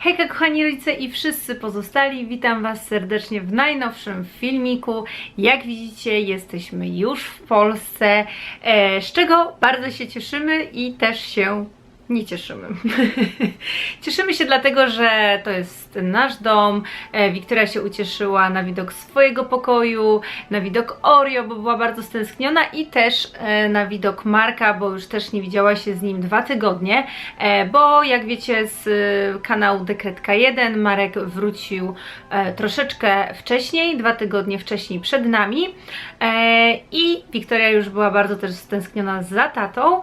Hejka kochani rodzice i wszyscy pozostali, witam Was serdecznie w najnowszym filmiku. Jak widzicie jesteśmy już w Polsce, e, z czego bardzo się cieszymy i też się nie cieszymy. cieszymy się dlatego, że to jest nasz dom. E, Wiktoria się ucieszyła na widok swojego pokoju, na widok Oreo, bo była bardzo stęskniona i też e, na widok Marka, bo już też nie widziała się z nim dwa tygodnie, e, bo jak wiecie z kanału Dekretka 1 Marek wrócił troszeczkę wcześniej, dwa tygodnie wcześniej przed nami i Wiktoria już była bardzo też stęskniona za tatą.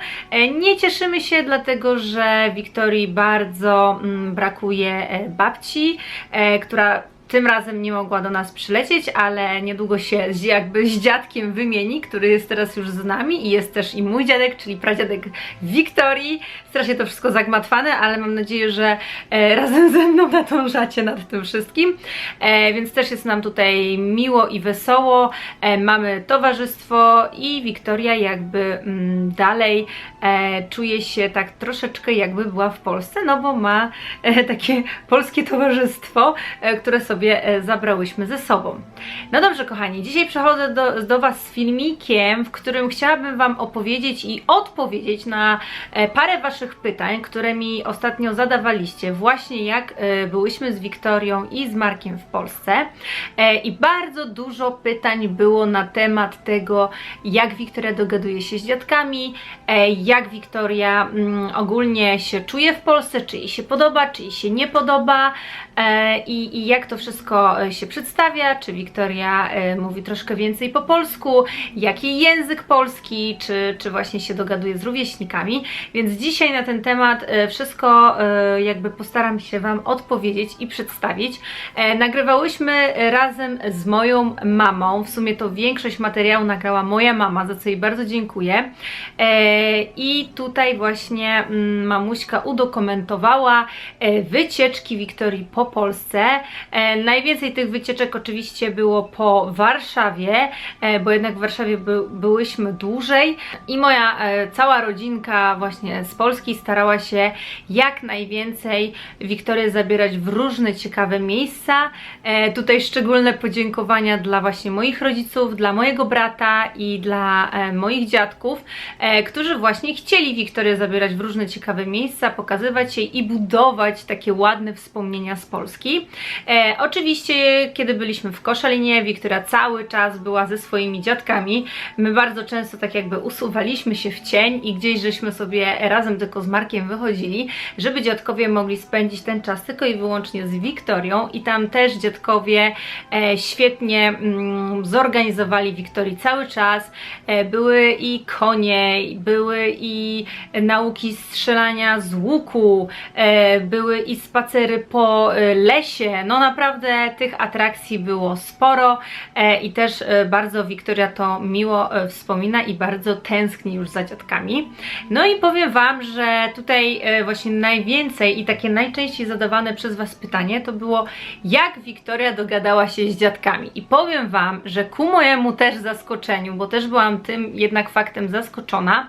Nie cieszymy się dlatego, że Wiktorii bardzo mm, brakuje e, babci, e, która tym razem nie mogła do nas przylecieć, ale niedługo się z, jakby z dziadkiem wymieni, który jest teraz już z nami i jest też i mój dziadek, czyli pradziadek Wiktorii. Strasznie to wszystko zagmatwane, ale mam nadzieję, że e, razem ze mną nadążacie nad tym wszystkim. E, więc też jest nam tutaj miło i wesoło. E, mamy towarzystwo i Wiktoria jakby mm, dalej e, czuje się tak troszeczkę jakby była w Polsce, no bo ma e, takie polskie towarzystwo, e, które sobie e, zabrałyśmy ze sobą. No dobrze, kochani, dzisiaj przechodzę do, do Was z filmikiem, w którym chciałabym Wam opowiedzieć i odpowiedzieć na e, parę Waszych pytań, które mi ostatnio zadawaliście, właśnie jak e, byłyśmy z Wiktorią i z Markiem w Polsce. I bardzo dużo pytań było na temat tego, jak Wiktoria dogaduje się z dziadkami, jak Wiktoria mm, ogólnie się czuje w Polsce, czy jej się podoba, czy jej się nie podoba i, i jak to wszystko e, się przedstawia, czy Wiktoria e, mówi troszkę więcej po polsku, jaki język polski, czy, czy właśnie się dogaduje z rówieśnikami, więc dzisiaj na ten temat e, wszystko jakby postaram się Wam odpowiedzieć i przedstawić. Nagrywałyśmy razem z moją mamą, w sumie to większość materiału nagrała moja mama, za co jej bardzo dziękuję. I tutaj właśnie mm, mamuśka udokumentowała wycieczki Wiktorii po Polsce. Najwięcej tych wycieczek oczywiście było po Warszawie, e, bo jednak w Warszawie by, byłyśmy dłużej i moja e, cała rodzinka właśnie z Polski starała się jak najwięcej Wiktorię zabierać w różne ciekawe miejsca. E, Tutaj szczególne podziękowania dla właśnie moich rodziców, dla mojego brata i dla moich dziadków, którzy właśnie chcieli Wiktorię zabierać w różne ciekawe miejsca, pokazywać jej i budować takie ładne wspomnienia z Polski. Oczywiście, kiedy byliśmy w Koszalinie, Wiktoria cały czas była ze swoimi dziadkami. My bardzo często tak jakby usuwaliśmy się w cień i gdzieś żeśmy sobie razem tylko z Markiem wychodzili, żeby dziadkowie mogli spędzić ten czas tylko i wyłącznie z Wiktorią i tam też dziadkowie e, świetnie mm, zorganizowali Wiktorii cały czas. E, były i konie, były i nauki strzelania z łuku, e, były i spacery po lesie. No naprawdę tych atrakcji było sporo e, i też e, bardzo Wiktoria to miło e, wspomina i bardzo tęskni już za dziadkami. No i powiem Wam, że tutaj właśnie najwięcej i takie najczęściej zadawane przez Was pytanie to było jak Wiktoria dogadała się z dziadkami. I powiem Wam, że ku mojemu też zaskoczeniu, bo też byłam tym jednak faktem zaskoczona,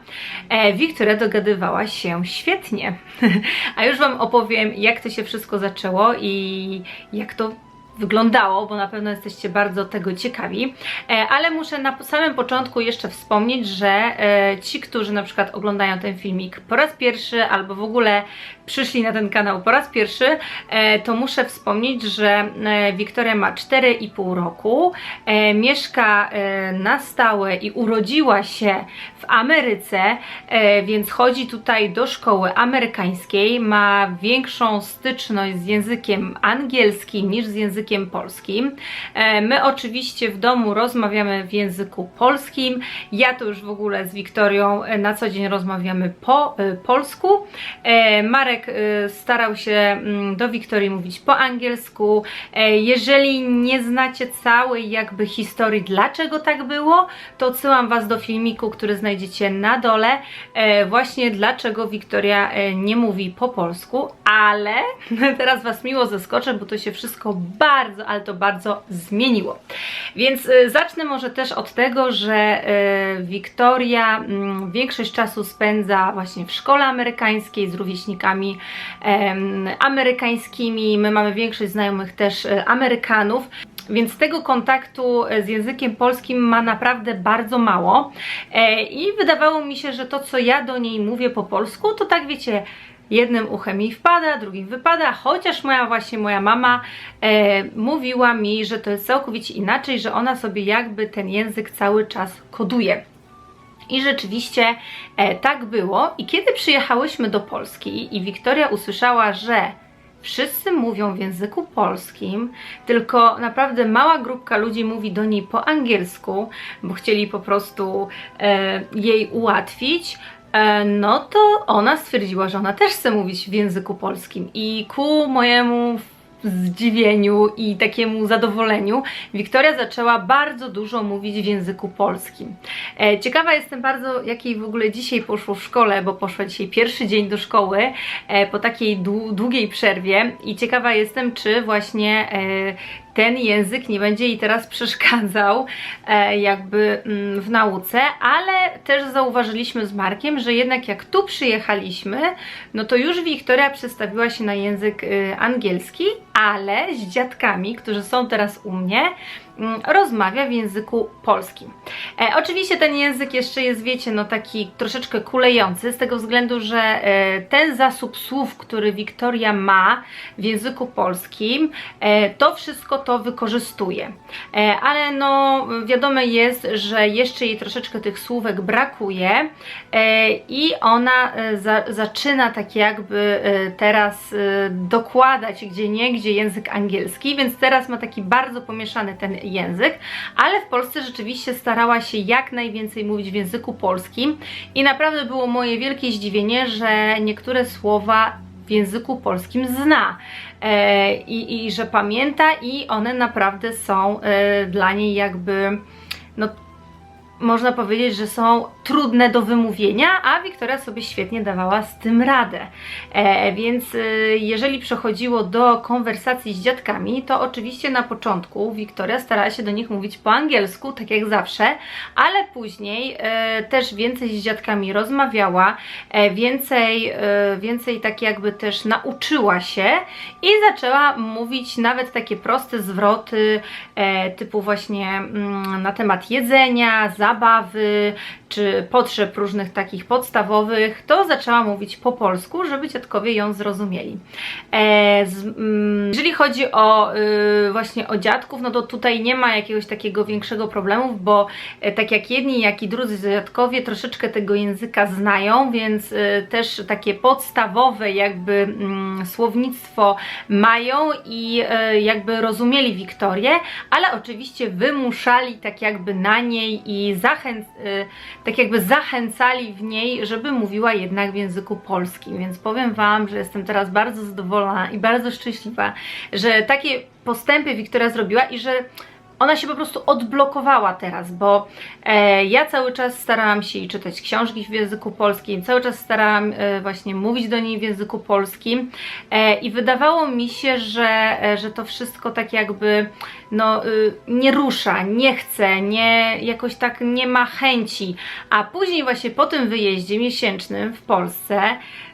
Wiktoria dogadywała się świetnie. A już Wam opowiem, jak to się wszystko zaczęło i jak to wyglądało, bo na pewno jesteście bardzo tego ciekawi. E, ale muszę na samym początku jeszcze wspomnieć, że e, ci, którzy na przykład oglądają ten filmik po raz pierwszy albo w ogóle przyszli na ten kanał po raz pierwszy, e, to muszę wspomnieć, że e, Wiktoria ma 4,5 roku, e, mieszka na stałe i urodziła się w Ameryce, więc chodzi tutaj do szkoły amerykańskiej, ma większą styczność z językiem angielskim niż z językiem polskim. My oczywiście w domu rozmawiamy w języku polskim. Ja to już w ogóle z Wiktorią na co dzień rozmawiamy po polsku. E, Marek e, starał się mm, do Wiktorii mówić po angielsku. E, Jeżeli nie znacie całej jakby historii, dlaczego tak było, to odsyłam Was do filmiku, który znajdziecie na dole. E, Właśnie dlaczego Wiktoria e, nie mówi po polsku, ale teraz Was miło zaskoczę, bo to się wszystko bardzo ale to bardzo zmieniło. Więc y, zacznę może też od tego, że y, Wiktoria mm, większość czasu spędza właśnie w szkole amerykańskiej z rówieśnikami em, amerykańskimi. My mamy większość znajomych też y, Amerykanów. Więc tego kontaktu e, z językiem polskim ma naprawdę bardzo mało. E, I wydawało mi się, że to, co ja do niej mówię po polsku, to tak wiecie, jednym uchem jej wpada, drugim wypada, chociaż moja właśnie moja mama e, mówiła mi, że to jest całkowicie inaczej, że ona sobie jakby ten język cały czas koduje. I rzeczywiście e, tak było. I kiedy przyjechałyśmy do Polski i Wiktoria usłyszała, że wszyscy mówią w języku polskim, tylko naprawdę mała grupka ludzi mówi do niej po angielsku, bo chcieli po prostu e, jej ułatwić, e, no to ona stwierdziła, że ona też chce mówić w języku polskim. I ku mojemu zdziwieniu i takiemu zadowoleniu Wiktoria zaczęła bardzo dużo mówić w języku polskim. E, ciekawa jestem bardzo, jakiej w ogóle dzisiaj poszło w szkole, bo poszła dzisiaj pierwszy dzień do szkoły e, po takiej dłu- długiej przerwie i ciekawa jestem, czy właśnie e, ten język nie będzie jej teraz przeszkadzał e, jakby mm, w nauce, ale też zauważyliśmy z Markiem, że jednak jak tu przyjechaliśmy, no to już Wiktoria przestawiła się na język y, angielski, ale z dziadkami, którzy są teraz u mnie, rozmawia w języku polskim. E, oczywiście ten język jeszcze jest, wiecie, no taki troszeczkę kulejący, z tego względu, że e, ten zasób słów, który Wiktoria ma w języku polskim, e, to wszystko to wykorzystuje. E, ale no wiadomo jest, że jeszcze jej troszeczkę tych słówek brakuje e, i ona e, za, zaczyna tak jakby e, teraz e, dokładać gdzie nie, gdzie język angielski, więc teraz ma taki bardzo pomieszany ten język, ale w Polsce rzeczywiście starała się jak najwięcej mówić w języku polskim i naprawdę było moje wielkie zdziwienie, że niektóre słowa w języku polskim zna e, i, i że pamięta i one naprawdę są e, dla niej jakby no można powiedzieć, że są trudne do wymówienia, a Wiktoria sobie świetnie dawała z tym radę. E, więc e, jeżeli przechodziło do konwersacji z dziadkami, to oczywiście na początku Wiktoria starała się do nich mówić po angielsku, tak jak zawsze, ale później e, też więcej z dziadkami rozmawiała, e, więcej, e, więcej tak jakby też nauczyła się i zaczęła mówić nawet takie proste zwroty e, typu właśnie mm, na temat jedzenia, zabawy czy potrzeb różnych takich podstawowych, to zaczęła mówić po polsku, żeby dziadkowie ją zrozumieli. E, z, mm, jeżeli chodzi o y, właśnie o dziadków, no to tutaj nie ma jakiegoś takiego większego problemu, bo e, tak jak jedni, jak i drudzy dziadkowie troszeczkę tego języka znają, więc y, też takie podstawowe jakby mm, słownictwo mają i y, jakby rozumieli Wiktorię, ale oczywiście wymuszali tak jakby na niej i zachęc, y, tak jakby zachęcali w niej, żeby mówiła jednak w języku polskim. Więc powiem Wam, że jestem teraz bardzo zadowolona i bardzo szczęśliwa, że takie postępy Wiktoria zrobiła i że ona się po prostu odblokowała teraz, bo e, ja cały czas starałam się jej czytać książki w języku polskim, cały czas starałam e, właśnie mówić do niej w języku polskim e, i wydawało mi się, że, e, że to wszystko tak jakby no, y, nie rusza, nie chce, nie, jakoś tak nie ma chęci, a później właśnie po tym wyjeździe miesięcznym w Polsce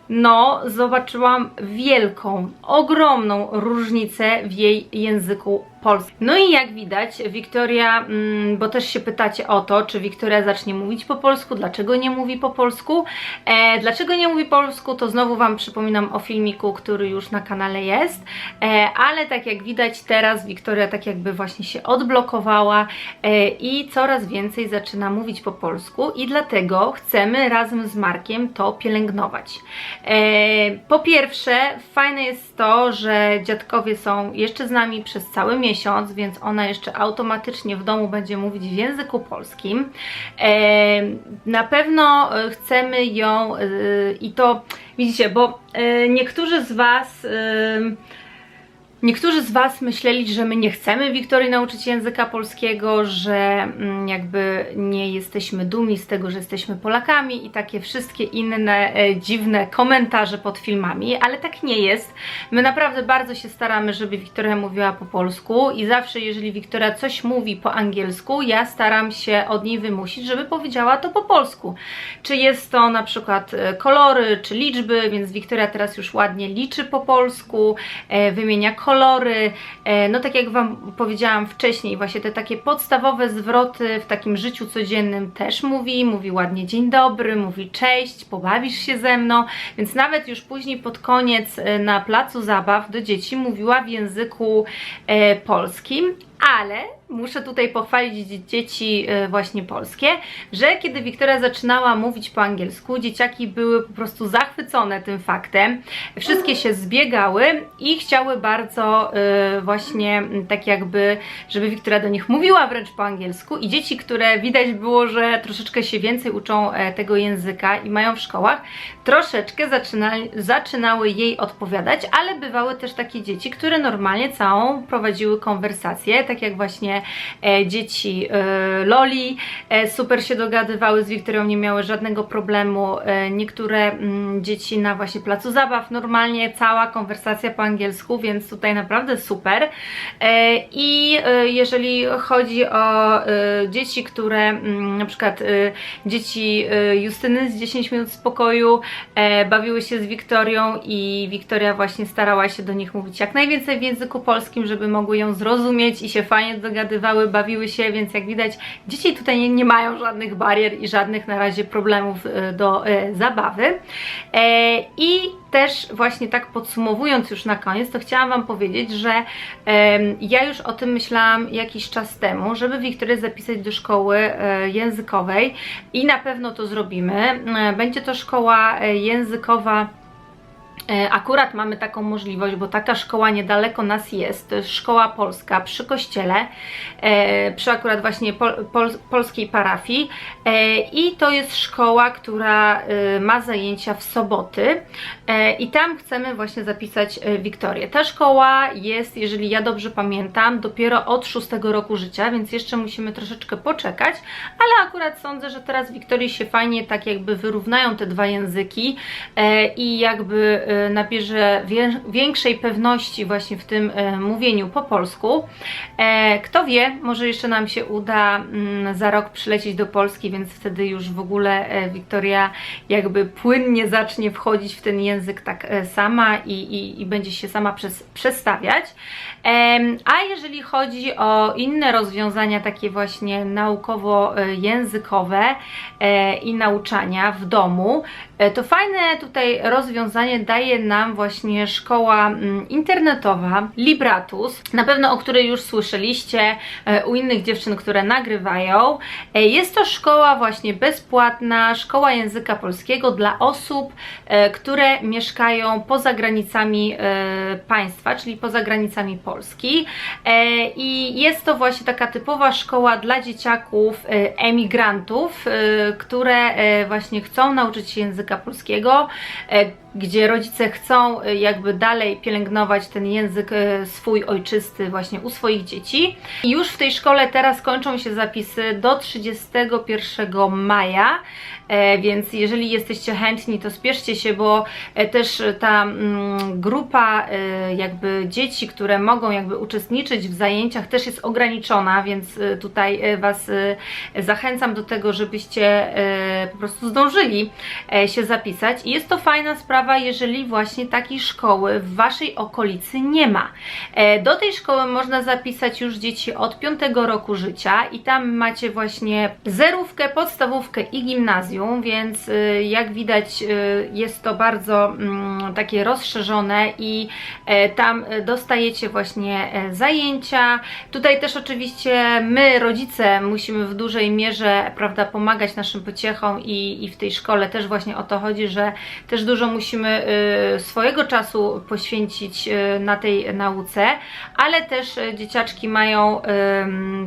no, zobaczyłam wielką, ogromną różnicę w jej języku polskim. No i jak widać, Wiktoria, mm, bo też się pytacie o to, czy Wiktoria zacznie mówić po polsku, dlaczego nie mówi po polsku. E, dlaczego nie mówi po polsku, to znowu Wam przypominam o filmiku, który już na kanale jest, e, ale tak jak widać teraz Wiktoria tak jakby właśnie się odblokowała e, i coraz więcej zaczyna mówić po polsku i dlatego chcemy razem z Markiem to pielęgnować. E, po pierwsze, fajne jest to, że dziadkowie są jeszcze z nami przez cały miesiąc, więc ona jeszcze automatycznie w domu będzie mówić w języku polskim. E, na pewno e, chcemy ją e, i to widzicie, bo niektórzy z Was. Niektórzy z Was myśleli, że my nie chcemy Wiktorii nauczyć języka polskiego, że mm, jakby nie jesteśmy dumni z tego, że jesteśmy Polakami i takie wszystkie inne e, dziwne komentarze pod filmami, ale tak nie jest. My naprawdę bardzo się staramy, żeby Wiktoria mówiła po polsku i zawsze jeżeli Wiktoria coś mówi po angielsku, ja staram się od niej wymusić, żeby powiedziała to po polsku. Czy jest to na przykład e, kolory, czy liczby, więc Wiktoria teraz już ładnie liczy po polsku, e, wymienia kolory, e, no tak jak Wam powiedziałam wcześniej, właśnie te takie podstawowe zwroty w takim życiu codziennym też mówi, mówi ładnie dzień dobry, mówi cześć, pobawisz się ze mną, więc nawet już później pod koniec e, na placu zabaw do dzieci mówiła w języku e, polskim, ale muszę tutaj pochwalić dzie- dzieci e, właśnie polskie, że kiedy Wiktoria zaczynała mówić po angielsku, dzieciaki były po prostu zachwycone tym faktem. Wszystkie się zbiegały i chciały bardzo e, właśnie tak jakby, żeby Wiktoria do nich mówiła wręcz po angielsku i dzieci, które widać było, że troszeczkę się więcej uczą e, tego języka i mają w szkołach, troszeczkę zaczyna, zaczynały jej odpowiadać, ale bywały też takie dzieci, które normalnie całą prowadziły konwersację, tak jak właśnie dzieci e, Loli, e, super się dogadywały z Wiktorią, nie miały żadnego problemu. E, niektóre mm, dzieci na właśnie placu zabaw, normalnie cała konwersacja po angielsku, więc tutaj naprawdę super. E, I e, jeżeli chodzi o e, dzieci, które mm, na przykład e, dzieci e, Justyny z 10 minut spokoju e, bawiły się z Wiktorią i Wiktoria właśnie starała się do nich mówić jak najwięcej w języku polskim, żeby mogły ją zrozumieć i się fajnie dogadywały, bawiły się, więc jak widać dzieci tutaj nie, nie mają żadnych barier i żadnych na razie problemów e, do e, zabawy. E, I też właśnie tak podsumowując już na koniec, to chciałam Wam powiedzieć, że ja już o tym myślałam jakiś czas temu, żeby Wiktorię zapisać do szkoły językowej i na pewno to zrobimy. Będzie to szkoła językowa Akurat mamy taką możliwość, bo taka szkoła niedaleko nas jest. To jest szkoła polska przy kościele, e, przy akurat właśnie pol, pol, polskiej parafii. E, I to jest szkoła, która e, ma zajęcia w soboty. E, I tam chcemy właśnie zapisać e, Wiktorię. Ta szkoła jest, jeżeli ja dobrze pamiętam, dopiero od szóstego roku życia, więc jeszcze musimy troszeczkę poczekać, ale akurat sądzę, że teraz Wiktorii się fajnie tak jakby wyrównają te dwa języki e, i jakby e, nabierze wię- większej pewności właśnie w tym e, mówieniu po polsku. E, Kto wie, może jeszcze nam się uda mm, za rok przylecieć do Polski, więc wtedy już w ogóle e, Wiktoria jakby płynnie zacznie wchodzić w ten język tak e, sama i, i, i będzie się sama przez, przestawiać. A jeżeli chodzi o inne rozwiązania, takie właśnie naukowo-językowe i nauczania w domu, to fajne tutaj rozwiązanie daje nam właśnie szkoła mm, internetowa Libratus, na pewno o której już słyszeliście e, u innych dziewczyn, które nagrywają. E, Jest to szkoła właśnie bezpłatna, szkoła języka polskiego dla osób, e, które mieszkają poza granicami e, państwa, czyli poza granicami Polski. E, I jest to właśnie taka typowa szkoła dla dzieciaków e, emigrantów, e, które e, właśnie chcą nauczyć się języka polskiego, e, gdzie rodzice chcą e, jakby dalej pielęgnować ten język e, swój ojczysty właśnie u swoich dzieci. I już w tej szkole teraz kończą się zapisy do 31 maja, e, więc jeżeli jesteście chętni, to spieszcie się, bo e, też ta mm, grupa e, jakby dzieci, które mogą jakby uczestniczyć w zajęciach też jest ograniczona, więc tutaj Was zachęcam do tego, żebyście po prostu zdążyli się zapisać. I jest to fajna sprawa, jeżeli właśnie takiej szkoły w Waszej okolicy nie ma. E, Do tej szkoły można zapisać już dzieci od 5 roku życia i tam macie właśnie zerówkę, podstawówkę i gimnazjum, więc y, jak widać y, jest to bardzo mm, takie rozszerzone i e, tam dostajecie właśnie e, zajęcia. Tutaj też oczywiście my, rodzice, musimy w dużej mierze, prawda, pomagać naszym pociechom i, i w tej szkole też właśnie o to chodzi, że też dużo musimy musimy y, swojego czasu poświęcić y, na tej nauce, ale też y, dzieciaczki mają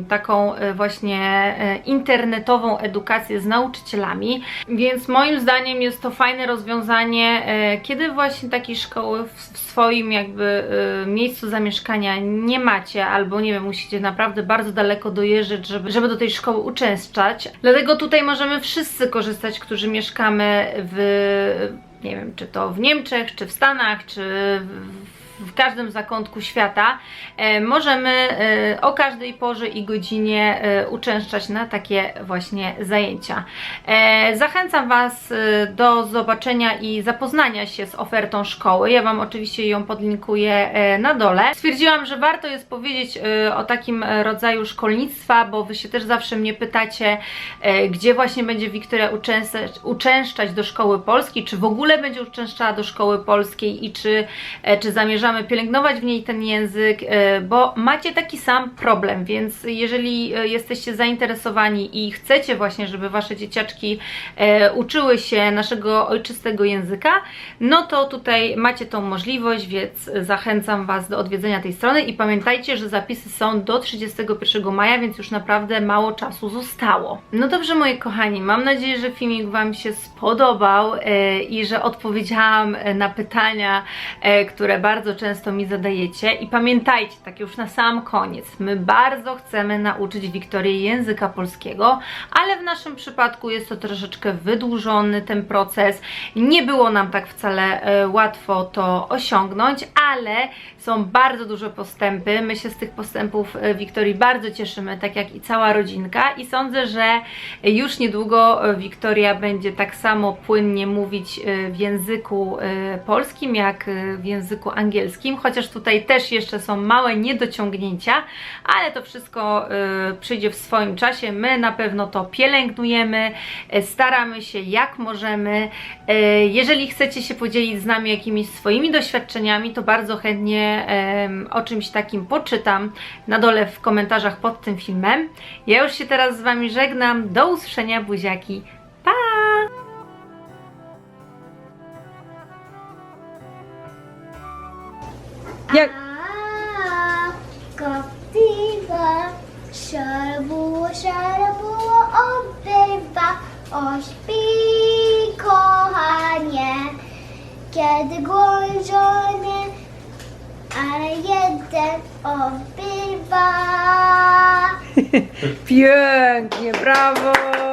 taką właśnie internetową edukację z nauczycielami, więc moim zdaniem jest to fajne rozwiązanie, kiedy właśnie takiej szkoły w, swoim jakby miejscu zamieszkania nie macie, albo nie wiem, musicie naprawdę bardzo daleko dojeżdżać, żeby, żeby do tej szkoły uczęszczać. Dlatego tutaj możemy wszyscy korzystać, którzy mieszkamy w, nie wiem, czy to w Niemczech, czy w Stanach, czy w, każdym zakątku świata, e, możemy e, o każdej porze i godzinie e, uczęszczać na takie właśnie zajęcia. Zachęcam Was do zobaczenia i zapoznania się z ofertą szkoły. Ja Wam oczywiście ją podlinkuję na dole. Stwierdziłam, że warto jest powiedzieć o takim rodzaju szkolnictwa, bo Wy się też zawsze mnie pytacie, gdzie właśnie będzie Wiktoria uczęszczać, do szkoły polskiej, czy w ogóle będzie uczęszczała do szkoły polskiej i czy, czy zamierzamy pielęgnować w niej ten język, e, bo macie taki sam problem, więc jeżeli e, jesteście zainteresowani i chcecie właśnie, żeby Wasze dzieciaczki e, uczyły się naszego ojczystego języka, no to tutaj macie tą możliwość, więc zachęcam Was do odwiedzenia tej strony i pamiętajcie, że zapisy są do 31 maja, więc już naprawdę mało czasu zostało. No dobrze moi kochani, mam nadzieję, że filmik Wam się spodobał i że odpowiedziałam na pytania, które bardzo często mi zadajecie i pamiętajcie, tak już na sam koniec, my bardzo chcemy nauczyć Wiktorię języka polskiego, ale w naszym przypadku jest to troszeczkę wydłużony ten proces. Nie było nam tak wcale e, łatwo to osiągnąć, ale są bardzo duże postępy. My się z tych postępów e, Wiktorii bardzo cieszymy, tak jak i cała rodzinka i sądzę, że już niedługo e, Wiktoria będzie tak samo płynnie mówić w języku polskim, jak w języku angielskim, chociaż tutaj też jeszcze są małe niedociągnięcia, ale to wszystko e, przyjdzie w swoim czasie. My na pewno to pielęgnujemy, e, staramy się jak możemy. E, Jeżeli chcecie się podzielić z nami jakimiś swoimi doświadczeniami, to bardzo chętnie o czymś takim poczytam na dole w komentarzach pod tym filmem. Ja już się teraz z Wami żegnam. Do usłyszenia, buziaki. Jak... A, Koptiwa, szarbuło, szarbuło, odbywa, ośpi, kochanie, kiedy głożony, ale jeden odbywa. Pięknie, brawo!